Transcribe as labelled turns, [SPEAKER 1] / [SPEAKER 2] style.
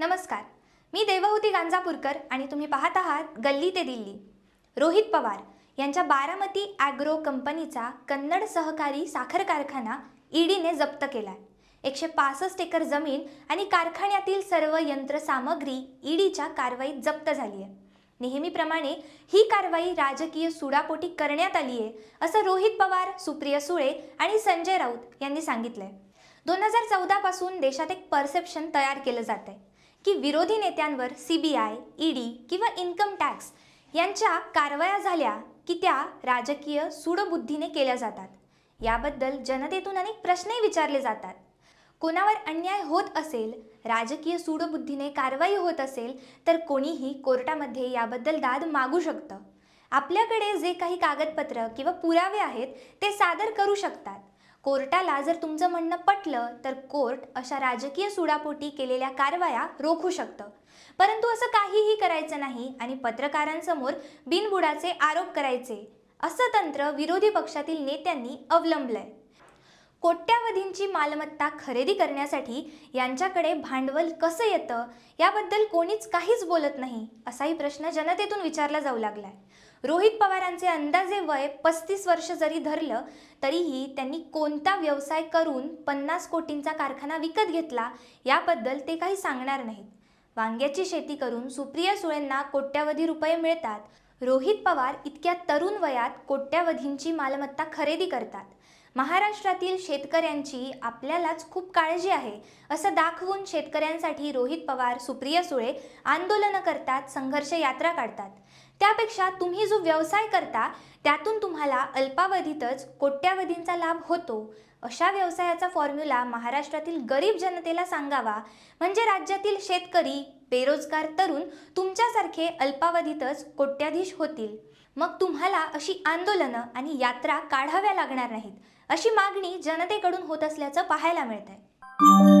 [SPEAKER 1] नमस्कार. मी देवहूती गांजापूरकर आणि तुम्ही पाहत आहात गल्ली ते दिल्ली. रोहित पवार यांच्या बारामती ॲग्रो कंपनीचा कन्नड सहकारी साखर कारखाना ईडीने जप्त केला एकशे पासष्ट एकर जमीन आणि कारखान्यातील सर्व यंत्रसामग्री ईडीच्या कारवाईत जप्त झाली आहे नेहमीप्रमाणे ही कारवाई राजकीय सुडापोटी करण्यात आली आहे असं रोहित पवार सुप्रिया सुळे आणि संजय राऊत यांनी सांगितलंय. दोन हजार चौदापासून देशात एक परसेप्शन तयार केलं जात आहे की विरोधी नेत्यांवर सी बी आय ईडी किंवा इन्कम टॅक्स यांच्या कारवाया झाल्या की त्या राजकीय सूडबुद्धीने केल्या जातात. याबद्दल जनतेतून अनेक प्रश्नही विचारले जातात. कोणावर अन्याय होत असेल राजकीय सूडबुद्धीने कारवाई होत असेल तर कोणीही कोर्टामध्ये याबद्दल दाद मागू शकतं. आपल्याकडे जे काही कागदपत्र किंवा पुरावे आहेत ते सादर करू शकतात. कोर्टाला जर तुमचं म्हणणं पटलं तर कोर्ट अशा राजकीय सुडापोटी केलेल्या कारवाया रोखू शकतं. परंतु असं काहीही करायचं नाही आणि पत्रकारांसमोर बिनबुडाचे आरोप करायचे असं तंत्र विरोधी पक्षातील नेत्यांनी अवलंबलंय. कोट्यावधींची मालमत्ता खरेदी करण्यासाठी यांच्याकडे भांडवल कसं येतं याबद्दल कोणीच काहीच बोलत नाही असाही प्रश्न जनतेतून विचारला जाऊ लागलाय. रोहित पवारांचे अंदाजे वय पस्तीस वर्ष जरी धरलं तरीही त्यांनी कोणता व्यवसाय करून पन्नास कोटींचा कारखाना विकत घेतला याबद्दल ते काही सांगणार नाहीत. वांग्याची शेती करून सुप्रिया सुळेंना कोट्यावधी रुपये मिळतात. रोहित पवार इतक्या तरुण वयात कोट्यावधींची मालमत्ता खरेदी करतात. महाराष्ट्रातील शेतकऱ्यांची आपल्यालाच खूप काळजी आहे असं दाखवून शेतकऱ्यांसाठी रोहित पवार सुप्रिया सुळे आंदोलनं करतात संघर्ष यात्रा काढतात. त्यापेक्षा तुम्ही जो व्यवसाय करता त्यातून तुम्हाला अल्पावधीतच कोट्यावधींचा लाभ होतो. अशा व्यवसायाचा फॉर्म्युला महाराष्ट्रातील गरीब जनतेला सांगावा. म्हणजे राज्यातील शेतकरी बेरोजगार तरुण तुमच्यासारखे अल्पावधीतच कोट्याधीश होतील. मग तुम्हाला अशी आंदोलनं आणि यात्रा काढाव्या लागणार नाहीत अशी मागणी जनतेकडून होत असल्याचं पाहायला मिळत आहे